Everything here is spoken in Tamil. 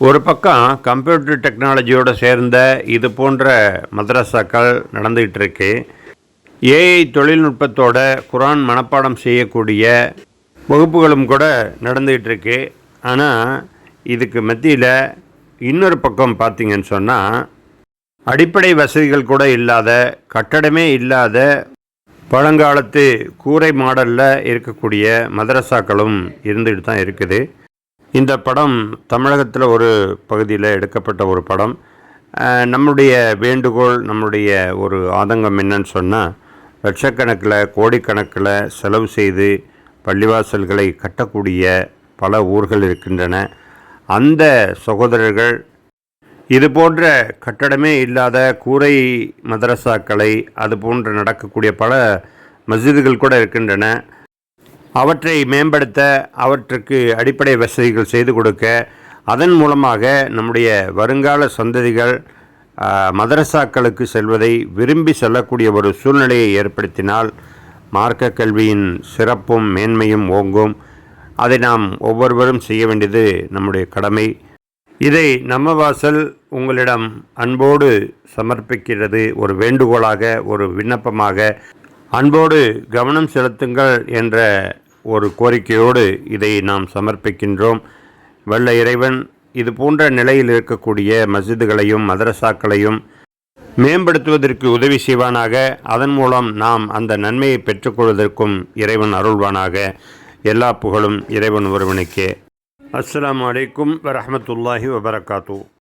ஒரு பக்கம் கம்ப்யூட்டர் டெக்னாலஜியோடு சேர்ந்த இது போன்ற மதரசாக்கள் நடந்துகிட்டு இருக்கு ஏஐ தொழில்நுட்பத்தோட குரான் மனப்பாடம் செய்யக்கூடிய வகுப்புகளும் கூட நடந்துகிட்டு இருக்கு ஆனால் இதுக்கு மத்தியில் இன்னொரு பக்கம் பார்த்திங்கன்னு சொன்னால் அடிப்படை வசதிகள் கூட இல்லாத கட்டடமே இல்லாத பழங்காலத்து கூரை மாடலில் இருக்கக்கூடிய மதரசாக்களும் இருந்துகிட்டு தான் இருக்குது. இந்த படம் தமிழகத்தில் ஒரு பகுதியில் எடுக்கப்பட்ட ஒரு படம். நம்முடைய வேண்டுகோள் நம்முடைய ஒரு ஆதங்கம் என்னன்னு சொன்னால் லட்சக்கணக்கில் கோடிக்கணக்கில் செலவு செய்து பள்ளிவாசல்களை கட்டக்கூடிய பல ஊர்கள் இருக்கின்றன. அந்த சகோதரர்கள் இது போன்ற கட்டடமே இல்லாத கூரை மதரசாக்களை அது போன்று நடக்கக்கூடிய பல மஸ்ஜிதுகள் கூட இருக்கின்றன. அவற்றை மேம்படுத்த அவற்றுக்கு அடிப்படை வசதிகள் செய்து கொடுக்க அதன் மூலமாக நம்முடைய வருங்கால சந்ததிகள் மதரசாக்களுக்கு செல்வதை விரும்பி செல்லக்கூடிய ஒரு சூழ்நிலையை ஏற்படுத்தினால் மார்க்க கல்வியின் சிறப்பும் மேன்மையும் ஓங்கும். அதை நாம் ஒவ்வொருவரும் செய்ய வேண்டியது நம்முடைய கடமை. இதை நம்ம வாசல் உங்களிடம் அன்போடு சமர்ப்பிக்கிறது ஒரு வேண்டுகோளாக ஒரு விண்ணப்பமாக அன்போடு கவனம் செலுத்துங்கள் என்ற ஒரு கோரிக்கையோடு இதை நாம் சமர்ப்பிக்கின்றோம். வல்ல இறைவன் இது போன்ற நிலையில் இருக்கக்கூடிய மஸ்ஜிதுகளையும் மதரசாக்களையும் மேம்படுத்துவதற்கு உதவி செய்வானாக. அதன் மூலம் நாம் அந்த நன்மையை பெற்றுக்கொள்வதற்கும் இறைவன் அருள்வானாக. எல்லா புகழும் இறைவன் ஒருவனுக்கே. அஸ்லாம் அலைக்கும் வரமத்துல்லாஹி வபரகாத்தூ